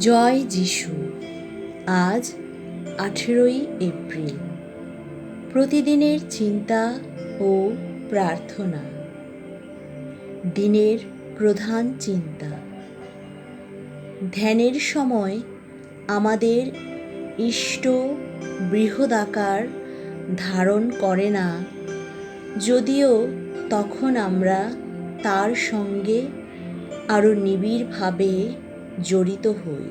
জয় যিশু। আজ আঠেরোই এপ্রিল। প্রতিদিনের চিন্তা ও প্রার্থনা। দিনের প্রধান চিন্তা। ধ্যানের সময় আমাদের ইষ্ট বৃহদাকার ধারণ করে না, যদিও তখন আমরা তার সঙ্গে আরও নিবিড়ভাবে জড়িত হই।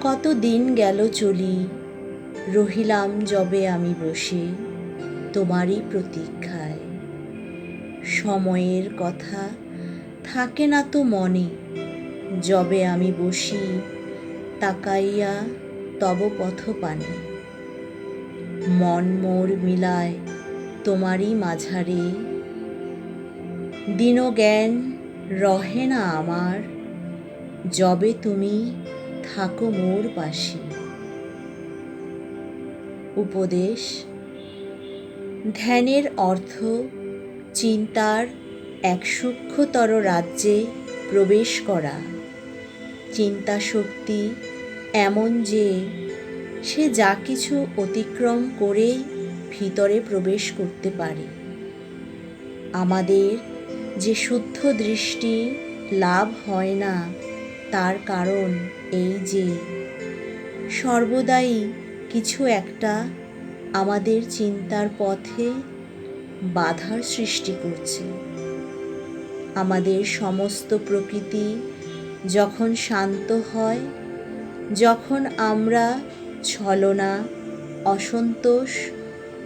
কত দিন গেল চলি, রহিলাম যবে আমি বসে তোমারই প্রতীক্ষায়। সময়ের কথা থাকে না তো মনে, যবে আমি বসি তাকাইয়া তব পথপানে। মন মোর মিলায় তোমারই মাঝারে দিন জ্ঞান রহে না আমার যবে তুমি থাকো মোর পাশে। উপদেশ, ধ্যানের অর্থ চিন্তার এক সূক্ষ্মতর রাজ্যে প্রবেশ করা। চিন্তা শক্তি এমন যে সে যা কিছু অতিক্রম করেই ভিতরে প্রবেশ করতে পারে। আমাদের যে শুদ্ধ দৃষ্টি লাভ হয় না তার কারণ এই যে, সর্বদাই কিছু একটা আমাদের চিন্তার পথে বাধার সৃষ্টি করছে। আমাদের সমস্ত প্রকৃতি যখন শান্ত হয়, যখন আমরা ছলনা, অসন্তোষ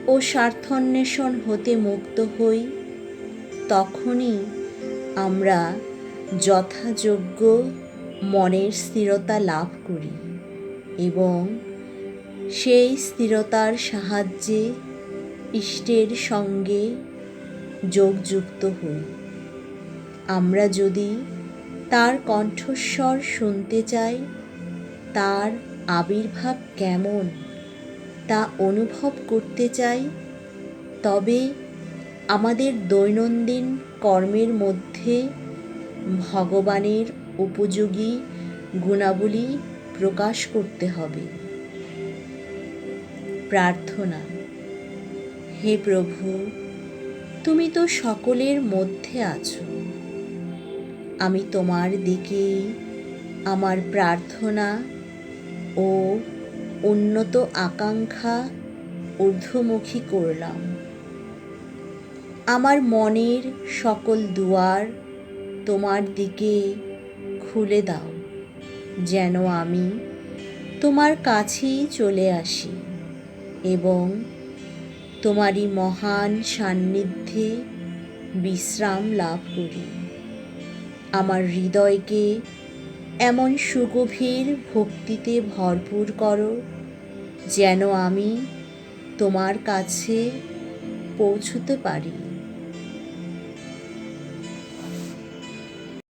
ও স্বার্থন্বেষণ হতে মুক্ত হই, তখনই আমরা যথাযোগ্য মনের স্থিরতা লাভ করি এবং সেই স্থিরতার সাহায্যে ইষ্টের সঙ্গে যোগযুক্ত হই। আমরা যদি তার কণ্ঠস্বর শুনতে চাই, তার আবির্ভাব কেমন তা অনুভব করতে চাই, তবে আমাদের দৈনন্দিন কর্মের মধ্যে ভগবানের উপযোগী গুণাবলী প্রকাশ করতে হবে। প্রার্থনা, হে প্রভু, তুমি তো সকলের মধ্যে আছো। আমি তোমার দিকে আমার প্রার্থনা ও উন্নত আকাঙ্ক্ষা ঊর্ধ্বমুখী করলাম। আমার মনের সকল দুয়ার তোমার দিকে খুলে দাও, যেন আমি তোমার কাছেই চলে আসি এবং তোমারই মহান সান্নিধ্যে বিশ্রাম লাভ করি। আমার হৃদয়কে এমন সুগভীর ভক্তিতে ভরপুর করো, যেন আমি তোমার কাছে পৌঁছতে পারি।